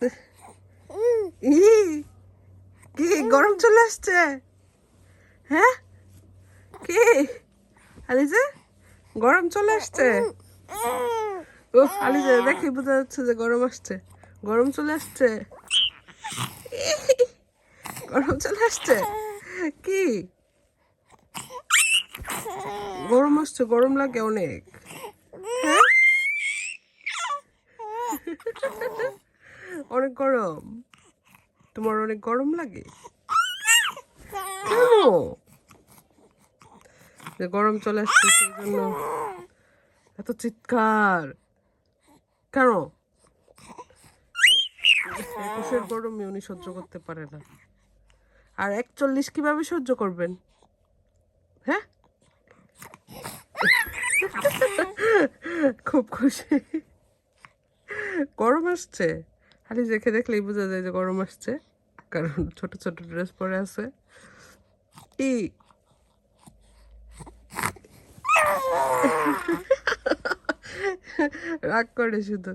ই কি গরম চলে আসছে? হ্যাঁ? কি? আলিজে, গরম চলে আসছে? ও আলিজে, দেখি বোঝা যাচ্ছে যে গরম আসছে। গরম চলে আসছে। গরম চলে আসছে। কি? গরম আসছে, গরম লাগে অনেক। হ্যাঁ? অনেক গরম। তোমার অনেক গরম লাগে? কেন? যে গরম চলে আসছে সেই জন্য। এত চিৎকার। কেন? একুশের গরমে উনি সহ্য করতে পারে না। আর একচল্লিশ কীভাবে সহ্য করবেন? হ্যাঁ? খুব খুশি। গরম আসছে। খালি দেখে দেখলেই বোঝা যায় যে গরম আসছে, কারণ ছোট ছোট ড্রেস পরে আছে। ই রাগ করে শুধু।